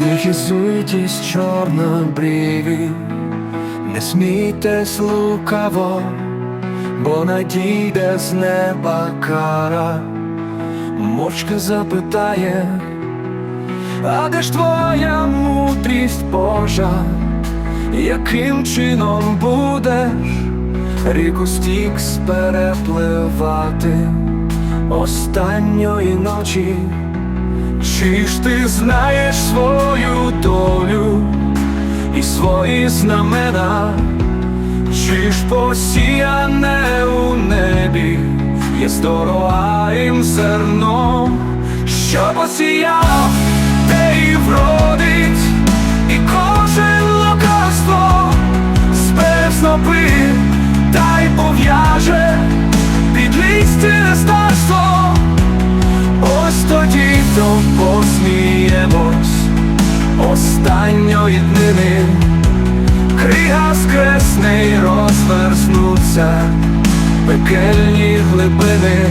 Не хизуйтесь чорнобриві, не смійтесь лукаво, бо надійде з неба кара, мовчки запитає, а де ж твоя мудрість Божа, яким чином будеш ріку Стікс перепливати останньої ночі? Чи ж ти знаєш свою долю і свої знамена, чи ж посіяне у небі є здоровим зерном, що посіяв, те і вродить, і кожен лукавство збере останньої днини, крига скресне й розверзнуться. Пекельні глибини.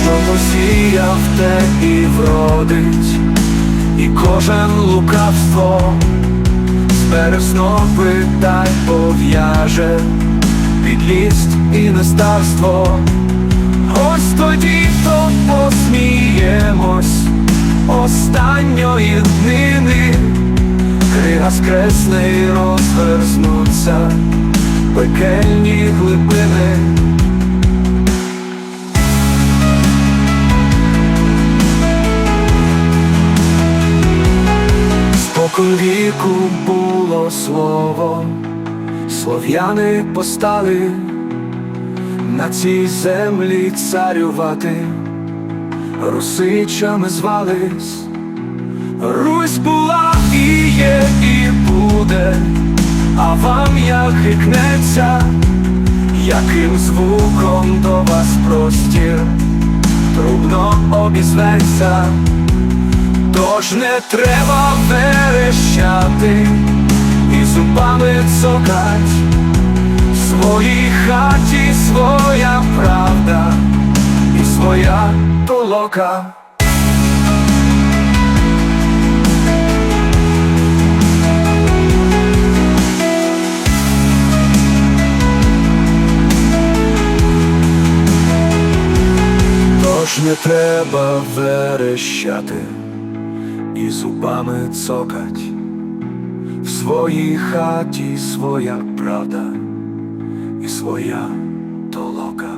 Що посіяв те і вродить, і кожен лукавство збере снопи та пов'яже підлість і нестарство. Ось тоді то посміємось останньої днини, крига скресне й розверзнуться пекельні глибини. Спокон віку було слово, слов'яни постали на цій землі царювати, русичами звались, Русь була і є, і буде, а вам як гикнеться, яким звуком до вас простір, трубно обізветься. Тож не треба верещати зубами цокать В своїй хаті своя правда і своя толока. Тож не треба верещати і зубами цокать, в своїй хаті своя правда і своя толока.